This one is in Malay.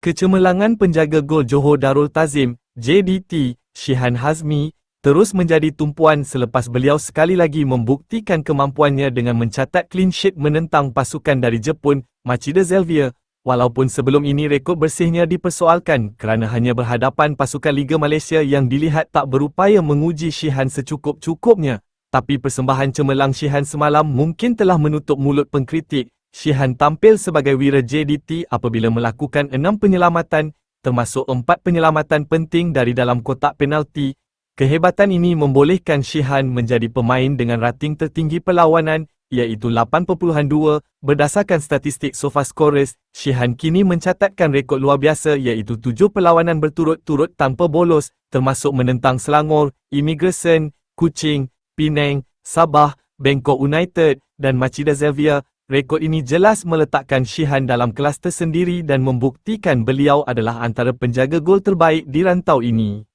Kecemerlangan penjaga gol Johor Darul Tazim, JDT, Shihan Hazmi, terus menjadi tumpuan selepas beliau sekali lagi membuktikan kemampuannya dengan mencatat clean sheet menentang pasukan dari Jepun, Machida Zelvia, walaupun sebelum ini rekod bersihnya dipersoalkan kerana hanya berhadapan pasukan Liga Malaysia yang dilihat tak berupaya menguji Shihan secukup-cukupnya. Tapi persembahan cemerlang Shihan semalam mungkin telah menutup mulut pengkritik. Shihan tampil sebagai wira JDT apabila melakukan enam penyelamatan, termasuk empat penyelamatan penting dari dalam kotak penalti. Kehebatan ini membolehkan Shihan menjadi pemain dengan rating tertinggi perlawanan, iaitu 8.2. Berdasarkan statistik SofaScorers, Shihan kini mencatatkan rekod luar biasa iaitu 7 perlawanan berturut-turut tanpa bolos, termasuk menentang Selangor, Immigration, Kuching, Penang, Sabah, Bangkok United dan Machida Zelvia, rekod ini jelas meletakkan Shihan dalam kelas tersendiri dan membuktikan beliau adalah antara penjaga gol terbaik di rantau ini.